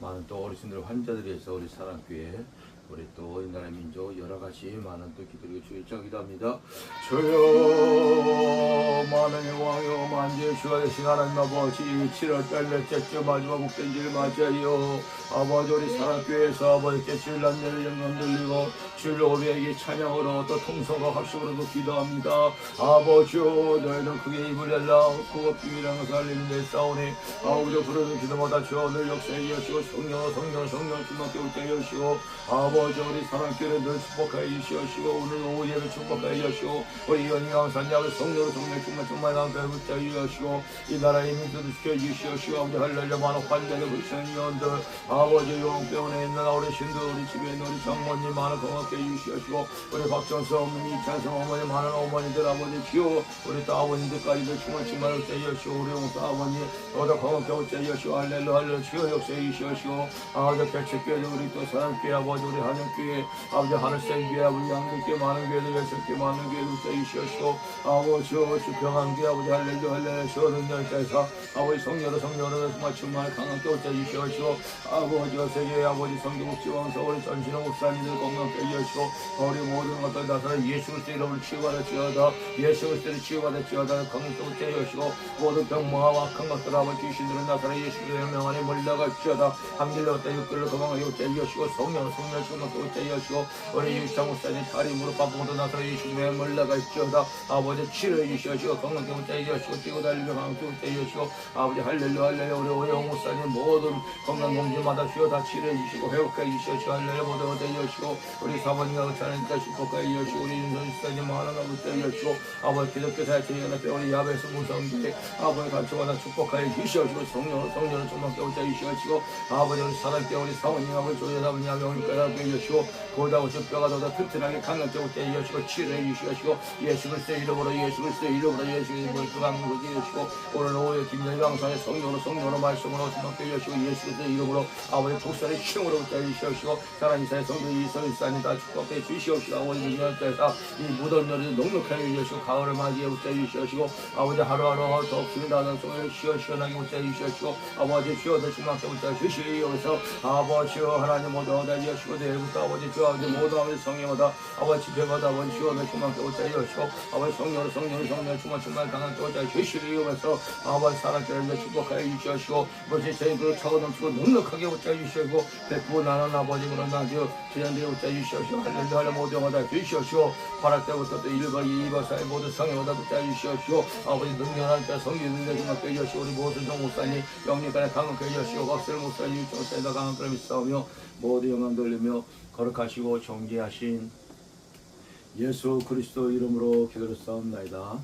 많은 또 어르신들 환자들이 있어 우리 사랑교회 우리 또이 나라 민족 여러 가지 많은 또 기도를 주의자 기도합니다. 주여 만원의 왕여 주가 되신 하나님 아버지 7월 달넷째 마지막 복된지를 맞아요 아버지 우리 사랑교회에서 아버지께 주일날내를 영광 돌리고 주일 우리에게 찬양으로 또 통성과 합심으로도 기도합니다 아버지 너희는 크게 입을 열라 그거 비밀한 것을 알리는데 싸우니 아버지 부르는 기도마다 주여 늘 역사에 여시고 성령 성령 성령 주님께 올때 여시고 아버지 우리 사랑교회를 늘 축복하여 주시옵시고 오늘 오후 예배 축복하여 주시고 우리 연희 강사님을 성령으로 성령 정말 정말 남편 붙여 주시고 이 나라의 민주도 지켜 주시옵시고 아버지 할렐루야 많은 환자들 불쌍히원들 아버지 용병원에 있는 어르신들 우리 집에 있는 우리 장모님 많은 건강하게 주시옵시고 우리 박정수 어머니 이찬성 어머니 많은 어머니들 아버지 주여 우리 또 아버님들까지도 충만 충만 붙여 주시고 우리 용사 아버니 모두 건강하게 붙여 주시고 할렐루야 할렐루야 주여 역사해 주시옵시고 아버지 개척교회 우리 또 사랑교회 아버지 우리 하정교회 아버지 하늘생교회 아버지 양들교회 많은 교회들 예수교회 많은 교회 붙여 주시옵시고 아버지 주평한 교회 아버지 할렐루야 할렐루야 시원한 열자에서 아버지 성녀로 성녀로 충만 강하게 붙여 주시옵시고 아버지 세계 아버지 성경국 지왕서 우리 전신호 목사님들 건강하게 해주시고 우리 모든 것들 다스려 예수 그리스도 이름으로 치유받았지어다 예수 그리스도를 치유받았지어다 건강하게 붙여 주시고 모든 병마와 악한 것들 아버지 귀신들은 나사라 예수 그리스도의 명 안에 물러갈지어다 함길로 어떤 육들을 붙여 주시고 성령 성령 충만하게 붙여 주시고 우리 유창 목사님 다리 무릎 아프고도 나사라 예수 그리스도의 물러갈지어다. 아버지 치료해 주시옵시고 건강하게 붙여 주시고 뛰고 달리며 강하게 붙여 주시고. 아버지 할렐루야 할렐루야. 우리 오영 목사님 모든 건강 검진마다 주여 다 치료해 주시고 회복해 주시옵시고 할렐루야. 모두 얻어 주시고. 우리 사모님과 자녀니까 축복해 주시고. 우리 윤선 집사님 하나가 붙여 주시고. 아버지 기독교 사회체육연합 우리 야베스 무성기 아버지 간초마다 축복해 주시옵시고. 성령 성령을 좀만게 붙여 주시옵시고. 아버지 우리 사랑께 우리 사모님 아버지 조여 사모님 아버지 니까 해 주시고 보다 오신 뼈가 더 튼튼하게 붙여 주시고 치료해 주시옵시고 예수 그리스도의 이름으로 예수 그리스도의 이름으로 예수 그리스도의 그강으로 주시고 오늘 오후에 김정일 강사의 성령으로 성령으로 말씀으로 주먹게 주시고 예수 그리스도의 이름으로 아버지 복사의 힘으로 주시옵시고 사랑 이사의 성도 이성 일사님 다 축복해 주시옵시고 아버지 민년께서 이 무덤 열이 넉넉하게 주시고 가을을 맞이해 주시옵시고 아버지 하루하루 덥습니다. 하는 소리를 시원시원하게 주시옵시고 아버지 주여도 주먹게 붙여 주시옵소서. 아버지 주여 하나님 모두 얻어 주시고 내일부터 아버지 주여 아버지 모두 아버지 성령마다 아버지 집회마다 아버지 주여도 주먹게 붙여 주시고 아버지 성령으로 성령으로 성령 주먹 주먹 강한 붙여 주시옵소서 아버지 사랑께를 축복하여 주시옵시고 아버지 저희들 차고 넘치고 넉넉하게 붙여 주시고 백부 나는 아버지로 나주 저희한테 붙여 주시옵시고 할렐루야 할렐루야 모두 받아 주시옵시고 바랄 때부터 또 일과 이과 사회 모두 성령마다 붙여 주시옵시고 아버지 능력한 자 성령 능력 주먹게 주시고 우리 모든 종 목사님 영리간에 강하게 주시고 박설 목사님 유정사에다 강한 그럼 있사오며 모두 영광 돌리 며 거룩하시고 존귀하신 예수 그리스도 이름으로 기도를 싸움나이다.